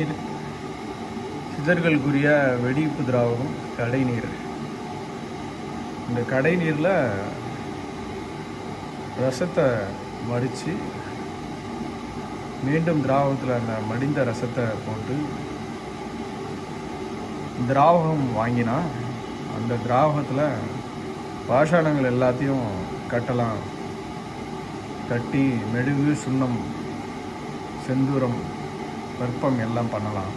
கடைநீர் சிதர்களுக்குரிய வெடிப்பு திராவகம் கடைநீர் இந்த கடைநீரில் ரசத்தை மடித்து மீண்டும் திராவகத்தில் அந்த மடிந்த ரசத்தை போட்டு திராவகம் வாங்கினா அந்த திராவகத்தில் பாஷாணங்கள் எல்லாத்தையும் கட்டலாம். கட்டி மெழுகு சுண்ணம் செந்தூரம் வெப்பம் எல்லாம் பண்ணலாம்.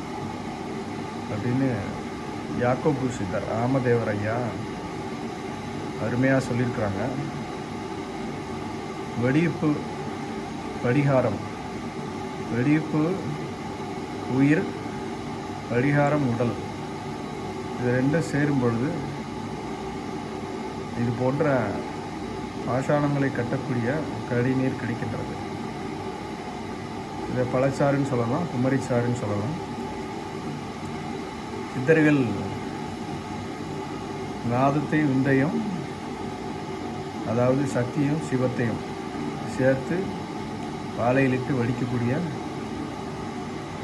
அப்படின்னு யாக்கோபு சித்தர் ராமதேவர் ஐயா அருமையாக சொல்லியிருக்கிறாங்க. வெடிப்பு படிகாரம் வெடிப்பு உயிர் படிகாரம் உடல். இது ரெண்டும் சேரும் பொழுது இது போன்ற பாஷாணங்களை கட்டக்கூடிய கடிநீர் கிடைக்கின்றது. இதை பழச்சாறுன்னு சொல்லலாம் குமரிச்சாறுன்னு சொல்லலாம். சித்தர்கள் நாதத்தை விந்தையும் அதாவது சக்தியும் சிவத்தையும் சேர்த்து பாலையிலிட்டு வடிக்கக்கூடிய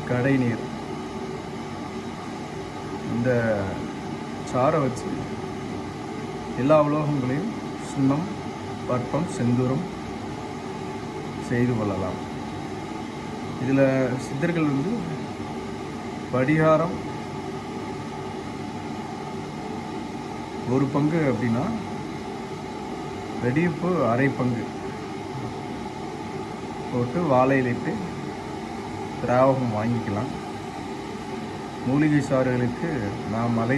கடைநீர் இந்த சாரை வச்சு எல்லா உலோகங்களையும் சுண்ணம் பற்பம் செந்தூரம் செய்து கொள்ளலாம். இதில் சித்தர்கள் வந்து படிகாரம் ஒரு பங்கு அப்படின்னா வெடிப்பு அரை பங்கு. போட்டு வாழையிலிட்டு திராவகம் வாங்கிக்கலாம். மூலிகை சாறுகளுக்கு நாம் மலை